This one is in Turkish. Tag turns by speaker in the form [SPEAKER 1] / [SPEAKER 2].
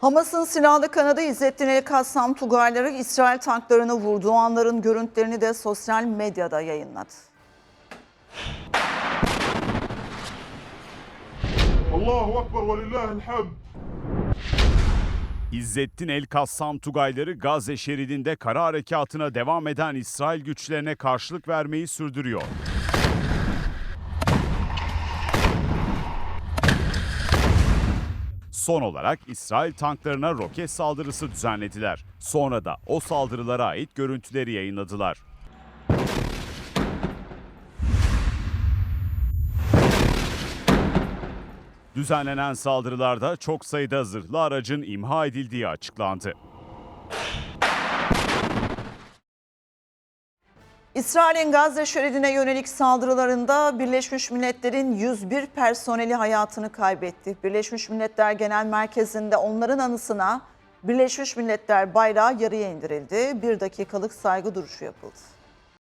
[SPEAKER 1] Hamas'ın silahlı kanadı İzzettin El Kassam Tugayları İsrail tanklarını vurduğu anların görüntülerini de sosyal medyada yayınladı.
[SPEAKER 2] Allahu Ekber ve.
[SPEAKER 3] İzzettin El Kassam Tugayları Gazze şeridinde kara harekatına devam eden İsrail güçlerine karşılık vermeyi sürdürüyor. Son olarak İsrail tanklarına roket saldırısı düzenlediler. Sonra da o saldırılara ait görüntüleri yayınladılar. Düzenlenen saldırılarda çok sayıda zırhlı aracın imha edildiği açıklandı.
[SPEAKER 1] İsrail'in Gazze şeridine yönelik saldırılarında Birleşmiş Milletler'in 101 personeli hayatını kaybetti. Birleşmiş Milletler Genel Merkezi'nde onların anısına Birleşmiş Milletler bayrağı yarıya indirildi. Bir dakikalık saygı duruşu yapıldı.